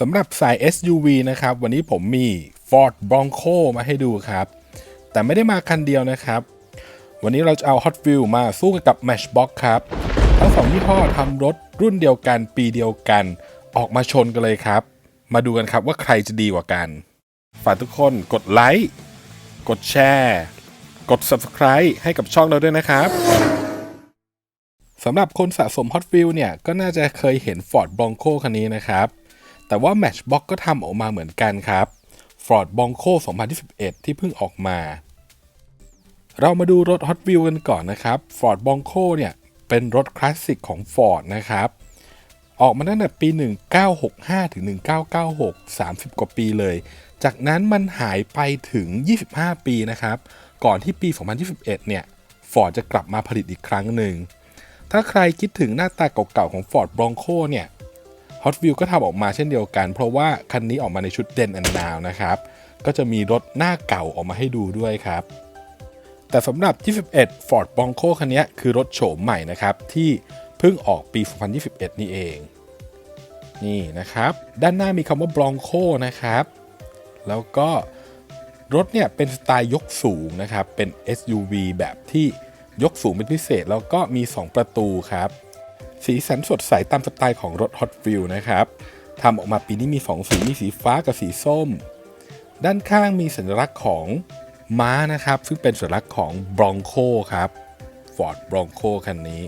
สำหรับสาย SUV นะครับ วันนี้ผมมี Ford Bronco มาให้ดูครับ แต่ไม่ได้มาคันเดียวนะครับ วันนี้เราจะเอา Hot Wheels มาสู้กับ Matchbox ครับ ทั้งสองยี่ห้อทำรถรุ่นเดียวกันปีเดียวกัน ออกมาชนกันเลยครับ มาดูกันครับว่าใครจะดีกว่ากัน ฝากทุกคนกดไลค์กดแชร์กด Subscribe ให้กับช่องเราด้วยนะครับสำหรับคนสะสม Hot Wheels เนี่ยก็น่าจะเคยเห็น Ford Bronco คันนี้นะครับ แต่ว่า Matchbox ก็ทำออกมาเหมือนกันครับ Ford Bronco 2021ที่เพิ่งออกมา เรามาดูรถ Hot Wheels กันก่อนนะครับ Ford Bronco เนี่ย เป็นรถคลาสสิกของ Ford นะครับ ออกมาตั้งแต่ปี 1965 ถึง 1996 30 กว่าปีเลย จากนั้นมันหายไปถึง 25 ปีนะครับ ก่อนที่ปี 2021 เนี่ย Ford จะกลับมาผลิตอีกครั้งหนึ่ง ถ้าใครคิดถึงหน้าตาเก่าๆของ Ford Bronco เนี่ย Hot Wheels ก็ทำออกมาเช่นเดียวกัน เพราะว่าคันนี้ออกมาในชุดเด่นอันนาวนะครับ ก็จะมีรถหน้าเก่าออกมาให้ดูด้วยครับ แต่สำหรับ 21 Ford Bronco คันนี้คือรถโฉมใหม่นะครับ ที่เพิ่งออกปี 2021 นี่เอง นี่นะครับ ด้านหน้ามีคำว่า Bronco นะครับ แล้วก็รถเนี่ยเป็นสไตล์ยกสูงนะครับ เป็น SUV แบบที่ยกสูงเป็นพิเศษ แล้วก็มี 2 ประตูครับ สีสันสดใสตามสไตล์ของรถ Hot Wheels นะครับทำออกมาปีนี้มี 2 สีมีสีฟ้ากับสีส้ม ด้านข้างมีสัญลักษณ์ของม้านะครับ ซึ่งเป็นสัญลักษณ์ของ Bronco ครับ Ford Bronco คันนี้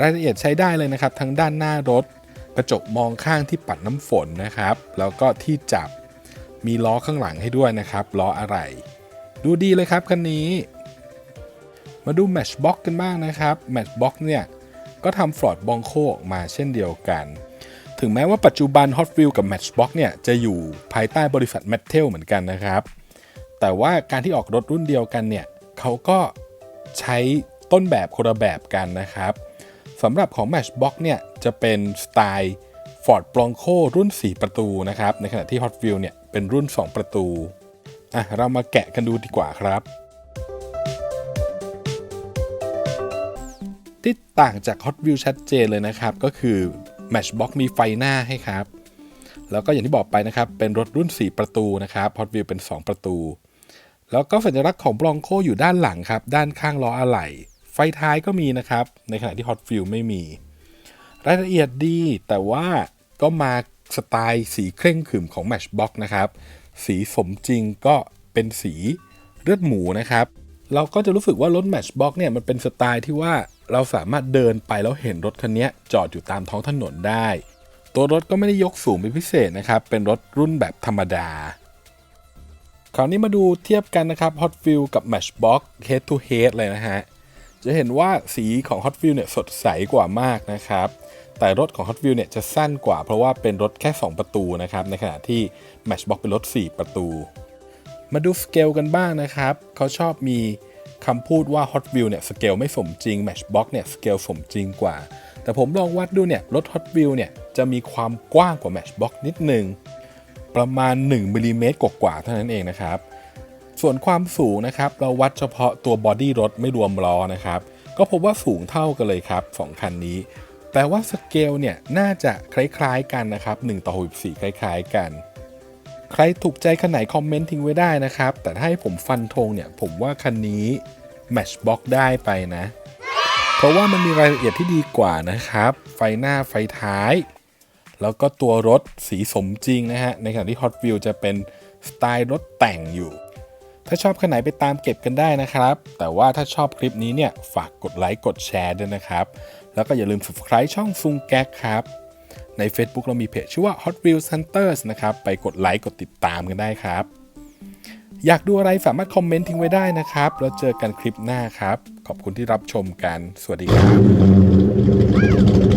รายละเอียดใช้ได้เลยนะครับ ทั้งด้านหน้ารถ กระจกมองข้างที่ปัดน้ำฝนนะครับ แล้วก็ที่จับมีล้อข้างหลังให้ด้วยนะครับล้ออะไร ดูดีเลยครับคันนี้ มาดู Matchbox กันบ้างนะครับ Matchbox เนี่ย ก็ทำ Ford Bronco ออกมาเช่นเดียวกัน ถึงแม้ว่าปัจจุบัน Hot Wheels กับ Matchbox เนี่ยจะอยู่ภายใต้บริษัท Mattel เหมือนกันนะครับ แต่ว่าการที่ออกรถรุ่นเดียวกันเนี่ยเขาก็ใช้ต้นแบบคนละแบบกันนะครับสำหรับของ Matchbox เนี่ยจะเป็นสไตล์ Ford Bronco รุ่น 4 ประตูนะครับ ในขณะที่ Hot Wheels เนี่ยเป็นรุ่น 2 ประตูอะเรามาแกะกันดูดีกว่าครับ ที่ต่างจาก Hot Wheels ชัดเจนเลยนะครับ ก็คือ Matchbox มีไฟหน้าให้ครับ แล้วก็อย่างที่บอกไปนะครับ เป็นรถรุ่น 4 ประตูนะครับ Hot Wheels เป็น 2 ประตู แล้วก็สัญลักษณ์ของ Bronco อยู่ด้านหลังครับ ด้านข้างล้ออะไหล่ไฟท้ายก็มีนะครับ ในขณะที่ Hot Wheels ไม่มี รายละเอียดดี แต่ว่าก็มาสไตล์สีเคร่งขรึมของ Matchbox นะครับ สีสมจริงก็เป็นสีเลือดหมูนะครับ เราก็จะรู้สึกว่ารถ Matchbox เนี่ยมันเป็นสไตล์ที่ว่า เราสามารถเดินไปแล้วเห็นรถคันนี้จอดอยู่ตามท้องถนนได้ ตัวรถก็ไม่ได้ยกสูงเป็นพิเศษนะครับ เป็นรถรุ่นแบบธรรมดา คราวนี้มาดูเทียบกันนะครับ Hot Wheels กับ Matchbox head to head เลยนะฮะ จะเห็นว่าสีของ Hot Wheels เนี่ยสดใสกว่ามากนะครับ แต่รถของ Hot Wheels เนี่ยจะสั้นกว่า เพราะว่าเป็นรถแค่ 2 ประตูนะครับ ในขณะที่ Matchbox เป็นรถ 4 ประตู มาดูสเกลกันบ้างนะครับ เขาชอบมี คำพูดว่า Hot Wheel เนี่ยสเกลไม่สมจริง Matchbox เนี่ยสเกลสมจริงกว่า แต่ผมลองวัดดูเนี่ยรถ Hot Wheel เนี่ยจะมีความกว้างกว่า Matchbox นิดหนึ่งประมาณ1มิลลิเมตรกว่าเท่านั้นเองนะครับ ส่วนความสูงนะครับเราวัดเฉพาะตัวบอดี้รถไม่รวมล้อนะครับ ก็พบว่าสูงเท่ากันเลยครับสองคันนี้แปลว่าสเกลเนี่ยน่าจะคล้ายๆกันนะครับ1ต่อ64คล้าย ๆ กัน ใครถูกใจคันไหนคอมเมนต์ทิ้งไว้ได้นะครับ แต่ถ้าให้ผมฟันธงเนี่ย ผมว่าคันนี้ Matchbox ได้ไปนะ เพราะว่ามันมีรายละเอียดที่ดีกว่านะครับ ไฟหน้าไฟท้าย แล้วก็ตัวรถสีสมจริงนะฮะ ในขณะที่ Hot Wheel จะเป็นสไตล์รถแต่งอยู่ ถ้าชอบคันไหนไปตามเก็บกันได้นะครับ แต่ว่าถ้าชอบคลิปนี้เนี่ย ฝากกดไลค์กดแชร์ด้วยนะครับ แล้วก็อย่าลืม subscribe ช่องซุงแก๊กครับ ใน Facebook เรามีเพจชื่อว่า Hot Wheels Hunters นะครับ ไปกดไลค์กดติดตามกันได้ครับ อยากดูอะไรสามารถคอมเมนต์ทิ้งไว้ได้นะครับ แล้วเจอกันคลิปหน้าครับ ขอบคุณที่รับชมกัน สวัสดีครับ